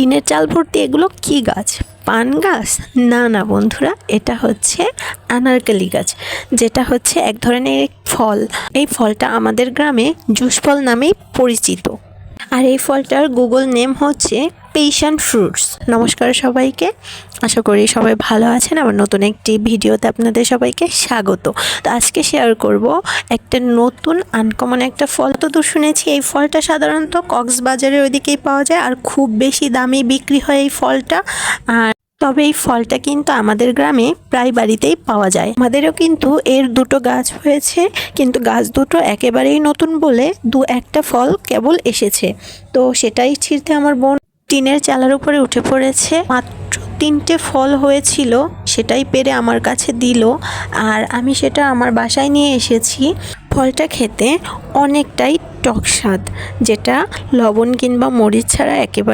টিনের চাল ভর্তি এগুলো কি গাছ? পান গাছ? না না বন্ধুরা, এটা হচ্ছে আনারকলি গাছ, যেটা হচ্ছে এক ধরনের ফল। এই ফলটা আমাদের গ্রামে জুস ফল নামেই পরিচিত। আর এই ফলটার গুগল নেম হচ্ছে পেশান ফ্রুটস নমস্কার সবাইকে। আশা করি সবাই ভালো আছেন। আমার নতুন একটি ভিডিওতে আপনাদের সবাইকে স্বাগত। তো আজকে শেয়ার করব একটা নতুন আনকমন একটা ফল। তো তো শুনেছি এই ফলটা সাধারণত কক্সবাজারের ওইদিকেই পাওয়া যায় আর খুব বেশি দামে বিক্রি হয় এই ফলটা। আর তবে এই ফলটা কিন্তু আমাদের গ্রামে প্রায় বাড়িতেই পাওয়া যায়। আমাদেরও কিন্তু এর দুটো গাছ হয়েছে, কিন্তু গাছ দুটো একেবারেই নতুন বলে দু একটা ফল কেবল এসেছে। তো সেটাই ছিঁড়তে আমার বোন টিনের চালার উপরে উঠে পড়েছে। মাত্র তিনটে ফল হয়েছিল, সেটাই পেরে আমার কাছে দিল। আর আমি সেটা আমার বাসায় নিয়ে এসেছি। ফলটা খেতে অনেকটাই টক স্বাদ, যেটা লবণ কিংবা মরিচ ছাড়া একেবারে